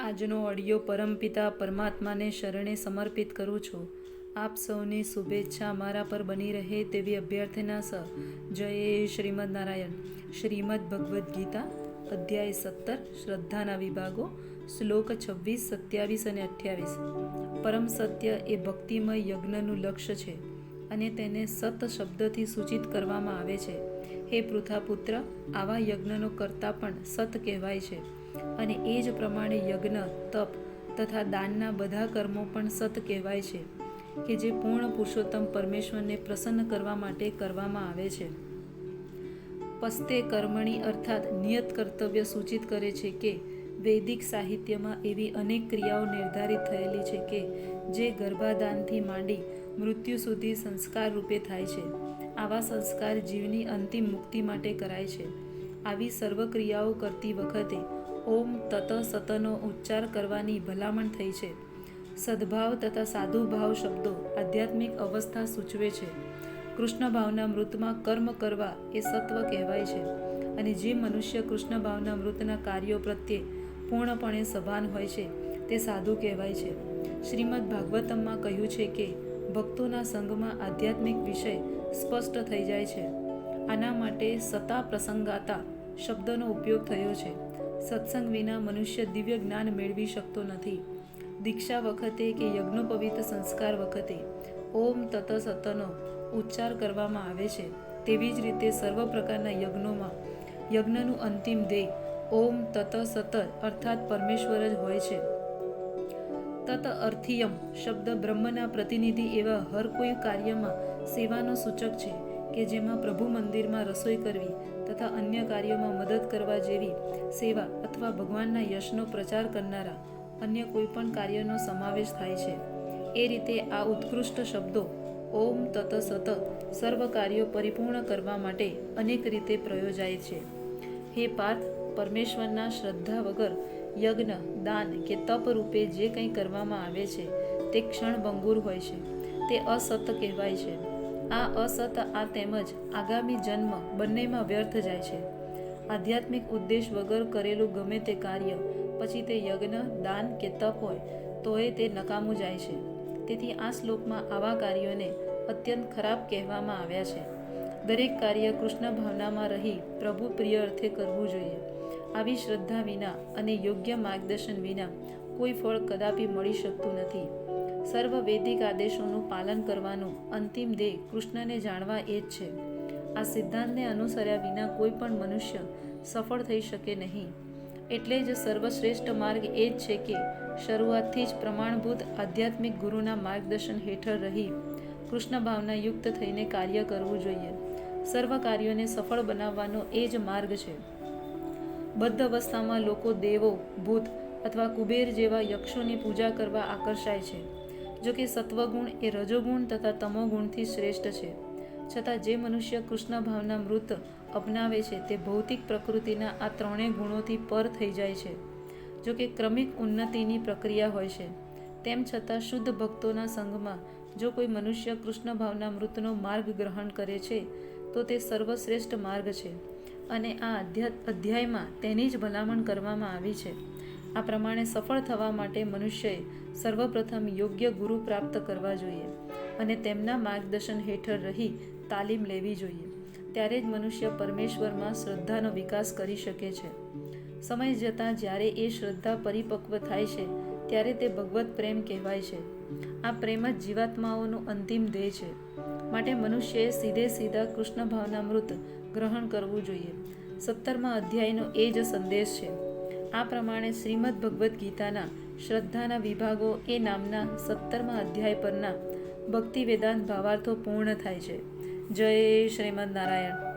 આજનો ઓડિયો પરમપિતા પરમાત્માને શરણે સમર્પિત કરું છું. આપ સૌની શુભેચ્છા મારા પર બની રહે તેવી અભ્યર્થના સ જય શ્રીમદ નારાયણ. શ્રીમદ ભગવદ્ ગીતા, અધ્યાય સત્તર, શ્રદ્ધાના વિભાગો, શ્લોક છવ્વીસ, સત્યાવીસ અને અઠ્યાવીસ. પરમ સત્ય એ ભક્તિમય યજ્ઞનું લક્ષ્ય છે અને તેને સત શબ્દથી સૂચિત કરવામાં આવે છે. હે પૃથાપુત્ર, આવા યજ્ઞનો કરતા પણ સત કહેવાય છે. અને એ જ પ્રમાણે યજ્ઞ, તપ તથા દાનના બધા કર્મો પણ સત કહેવાય છે, કે જે પૂર્ણ પુરુષોત્તમ પરમેશ્વરને પ્રસન્ન કરવા માટે કરવામાં આવે છે. પસ્તે કર્મણી અર્થાત નિયત કર્તવ્ય સૂચિત કરે છે કે, વૈદિક સાહિત્યમાં એવી અનેક ક્રિયાઓ નિર્ધારિત થયેલી છે કે, જે ગર્ભાદાનથી માંડી મૃત્યુ સુધી સંસ્કાર રૂપે થાય છે. આવા સંસ્કાર જીવની અંતિમ મુક્તિ માટે કરાય છે. આવી સર્વ ક્રિયાઓ કરતી વખતે ઓમ તત સતનો ઉચ્ચાર કરવાની ભલામણ થઈ છે. સદભાવ તથા સાધુભાવ શબ્દો આધ્યાત્મિક અવસ્થા સૂચવે છે. કૃષ્ણ ભાવના મૃતમાં કર્મ કરવા એ સત્વ કહેવાય છે અને જે મનુષ્ય કૃષ્ણ ભાવના મૃતના કાર્યો પ્રત્યે પૂર્ણપણે સભાન હોય છે, તે સાધુ કહેવાય છે. શ્રીમદ ભાગવતમમાં કહ્યું છે કે ભક્તોના સંગમાં આધ્યાત્મિક વિષય સ્પષ્ટ થઈ જાય છે. આના માટે સતા પ્રસંગાતા શબ્દનો ઉપયોગ થયો છે. સત્સંગ વિના મનુષ્ય દિવ્ય જ્ઞાન મેળવી શકતો નથી. દીક્ષા વખતે કે યજ્ઞોપવિત સંસ્કાર વખતે ઓમ તત સતનો ઉચ્ચાર કરવામાં આવે છે. તેવી જ રીતે સર્વ પ્રકારના યજ્ઞોમાં યજ્ઞનું અંતિમ ધ્યેય ઓમ તત સત અર્થાત પરમેશ્વર જ હોય છે. તત અર્થિયમ શબ્દ બ્રહ્મના પ્રતિનિધિ એવા હર કોઈ કાર્યમાં સેવાનો સૂચક છે. કે જેમાં પ્રભુ મંદિરમાં રસોઈ કરવી તથા અન્ય કાર્યોમાં મદદ કરવા જેવી સેવા અથવા ભગવાનના યશનો પ્રચાર કરનારા અન્ય કોઈપણ કાર્યનો સમાવેશ થાય છે. એ રીતે આ ઉત્કૃષ્ટ શબ્દો ઓમ તત સત સર્વ કાર્યો પરિપૂર્ણ કરવા માટે અનેક રીતે પ્રયોજાય છે. હે પાર્થ, પરમેશ્વરના શ્રદ્ધા વગર યજ્ઞ, દાન કે તપ રૂપે જે કંઈ કરવામાં આવે છે, તે ક્ષણભંગુર હોય છે. તે અસત કહેવાય છે. આ અસત, આ તેમજ આગામી જન્મ બંનેમાં વ્યર્થ જાય છે. આધ્યાત્મિક ઉદ્દેશ વગર કરેલું ગમે તે કાર્ય, પછી તે યજ્ઞ, દાન કે તપ હોય, તોય તે નકામું જાય છે. તેથી આ શ્લોકમાં આવા કાર્યોને અત્યંત ખરાબ કહેવામાં આવ્યા છે. દરેક કાર્ય કૃષ્ણ ભાવનામાં રહી પ્રભુ પ્રિય અર્થે કરવું જોઈએ. આવી શ્રદ્ધા વિના અને યોગ્ય માર્ગદર્શન વિના કોઈ ફળ કદાપી મળી શકતું નથી. સર્વ વૈદિક આદેશોનું પાલન કરવાનું અંતિમ ધ્યેય કૃષ્ણને જાણવા એ જ છે. આ સિદ્ધાંતને અનુસર્યા વિના કોઈ પણ મનુષ્ય સફળ થઈ શકે નહીં. એટલે જ સર્વશ્રેષ્ઠ માર્ગ એ જ છે કે શરૂઆતથી જ પ્રમાણભૂત આધ્યાત્મિક ગુરુના માર્ગદર્શન હેઠળ રહી કૃષ્ણ ભાવના યુક્ત થઈને કાર્ય કરવું જોઈએ. સર્વ કાર્યોને સફળ બનાવવાનો એ જ માર્ગ છે. બદ્ધ અવસ્થામાં લોકો દેવો, ભૂત અથવા કુબેર જેવા યક્ષોની પૂજા કરવા આકર્ષાય છે. જો કે સત્વગુણ એ રજોગુણ તથા તમોગુણથી શ્રેષ્ઠ છે. છતાં જે મનુષ્ય કૃષ્ણ ભાવના મૃત અપનાવે છે તે ભૌતિક પ્રકૃતિના આ ત્રણેય ગુણોથી પર થઈ જાય છે. જો કે ક્રમિક ઉન્નતિની પ્રક્રિયા હોય છે. તેમ છતાં શુદ્ધ ભક્તોના સંઘમાં જો કોઈ મનુષ્ય કૃષ્ણ ભાવના મૃતનો માર્ગ ગ્રહણ કરે છે, તો તે સર્વશ્રેષ્ઠ માર્ગ છે અને આ અધ્યાયમાં તેની જ ભલામણ કરવામાં આવી છે. આ પ્રમાણે સફળ થવા માટે મનુષ્યએ સર્વપ્રથમ યોગ્ય ગુરુ પ્રાપ્ત કરવા જોઈએ અને તેમના માર્ગદર્શન હેઠળ રહી તાલીમ લેવી જોઈએ. ત્યારે જ મનુષ્ય પરમેશ્વરમાં શ્રદ્ધાનો વિકાસ કરી શકે છે. સમય જતાં જ્યારે એ શ્રદ્ધા પરિપક્વ થાય છે, ત્યારે તે ભગવત પ્રેમ કહેવાય છે. આ પ્રેમ જ જીવાત્માઓનું અંતિમ ધ્યેય છે. માટે મનુષ્યએ સીધે સીધા કૃષ્ણ ભાવના મૃત ગ્રહણ કરવું જોઈએ. સત્તરમા અધ્યાયનો એ જ સંદેશ છે. આ પ્રમાણે શ્રીમદ ભગવદ્ ગીતાના શ્રદ્ધાના વિભાગો એ નામના સત્તરમા અધ્યાય પરના ભક્તિ વેદાંત ભાવાર્થો પૂર્ણ થાય છે. જય શ્રીમદ નારાયણ.